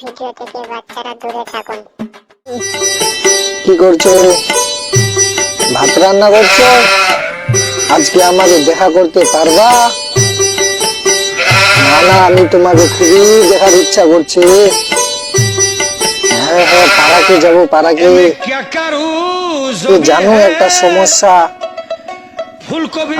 Video থেকে বাচ্চারা দূরে থাকুন। কি করছ? ভাত রান্না করছ? আজকে আমাকে দেখা করতে পারবা? না না আমি তোমাকে খুবই দেখার ইচ্ছা করছি। হ্যাঁ হ্যাঁ পাড়াকে যাব পাড়াকে। জানো একটা সমস্যা।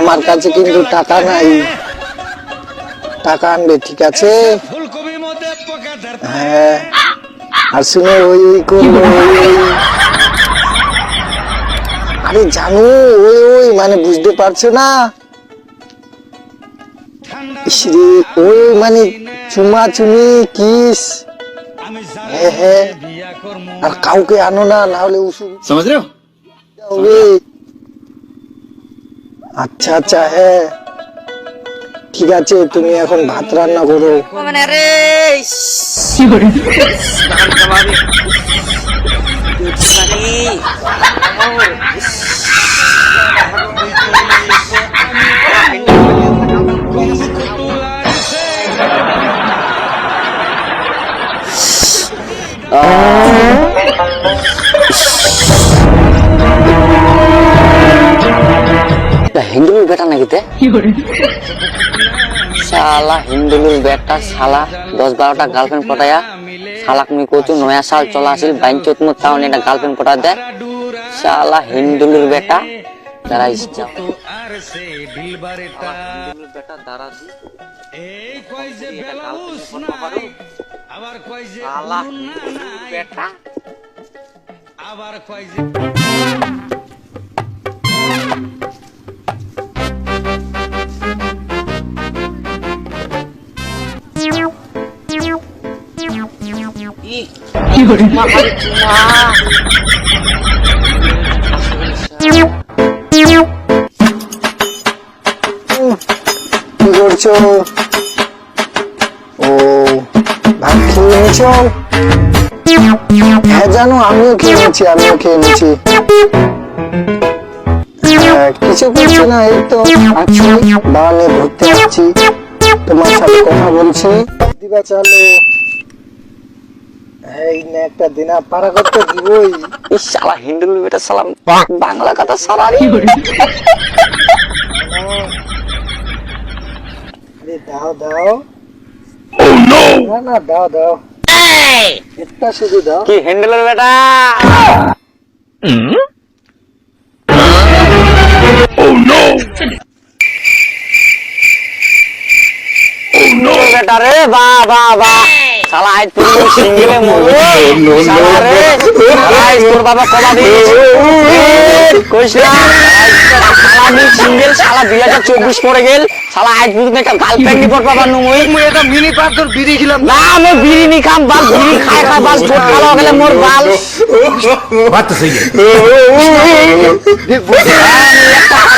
আমার কাছে কিন্তু টাকা নাই। টাকা আনবে ঠিক আছে? হ্যাঁ। আর শুনে ওই ওই আরে জানু ওই ওই মানে বুঝতে পারছ না? ওই মানে চুমা চুমি কিস। হ্যাঁ হ্যাঁ। আর কাউকে আনো না না হলে উসু সমাজ আচ্ছা আচ্ছা হ্যাঁ। ঠিক আছে তুমি এখন ভাত রান্না করো। মানে সে হিন্দুলুর বেটা নাকি তে? শালা হিন্দুলুর বেটা শালা। দশ বারোটা গার্লফ্রেন্ড পটায়া। শালাক মুই কচু নয়া সাল চলা আসিল বাইন চোত মো তাও এটা গার্লফ্রেন্ড পটা দে। শালা হিন্দুলুর বেটা সে দিলবারেটা বেটা দাঁড়া এই কয় যে বেলাউস নাই আবার কয় যে শালা বেটা। আবার কয় যে কি? করছ? ও ভাত খেয়ে নিয়েছো? হ্যাঁ জানো আমিও খেয়ে নিচ্ছি আমিও খেয়ে নিচ্ছি হ্যাঁ, কিছু করছি না? এই তো আছি বাগানে ঘুরতে আসছি তোমার সাথে কথা বলছি। দিবা চালো। এই না একটা দিনা পারা করতে দিবই। এই শালা হিন্দুলুর বেটা শালা বাংলা কথা শালা আরে দাও দাও। না না দাও দাও। একটা শুধু দাও। কি হ্যান্ডেলের বেটা বেটা রে বা বা বা শালা আজ তুই সিঙ্গেলে মরবি শালা রে আজ তোর বাবা কবা দিয়েছে কইছ না নি সিঙ্গেল শালা 2024 পড়ে গেল শালা আজ তুই একটা গার্লফ্রেন্ড নি পড়বা বাবা মুই মুই এটা মিনি পার তোর বিড়ি খিলাম না আমি বিড়ি নি খাম বাল বিড়ি খাই খা বাল ছোট কালো গেলে মোর বাল বাত সই গেল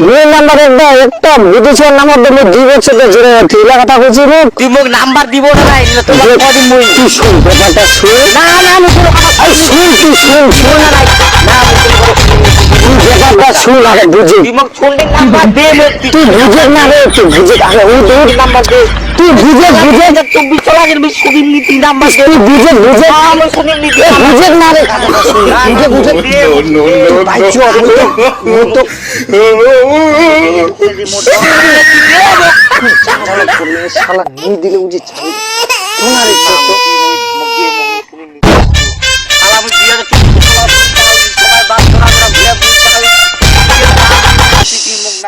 দুই নাম্বার একটা একটা বিদেশের নাম্বার দিলে দুই বছর তো জোরে ঠিলা কথা বলছি মুখ তুই মুখ নাম্বার দিব না নাই তোমার কদিন মুই। তুই শুন ব্যাপারটা শুন। না না আমি কোনো কথা শুন তুই শুন শুন। না নাই শুন আগে বুঝি। তুই বুঝে না রে তুই বুঝে আগে ওই তোর নাম্বার দে। তুই বুঝে বুঝে চব্বিশ চলা গেল সুদিন নীতি নাম্বার দে। তুই বুঝে বুঝে সুদিন নীতি বুঝে না রে। বুঝে বুঝে ভাই চল মুই তো শালা নি দিলে বুঝি ছাড়ি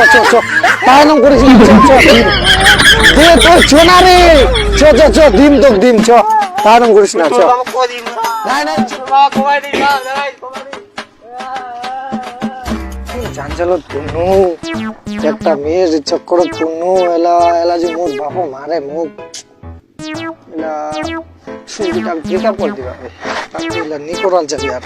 চ চ চ পায়নম চ তোর চ না রে। চ চ চ ডিম তো ডিম চ পায়নম করিস না চ তোর বাবা কদিন নাই নাই চ। তোর বাবা কবাই দিই। না দাঁড়াই জানজালো তুনু একটা মেয়ের চক্কর তুনু এলা এলা যে মোর বাপ মারে মুখ। এলা সুবিধা ব্রেকআপ করে দিবা। তাকে এলা নি করাল যাবে আর।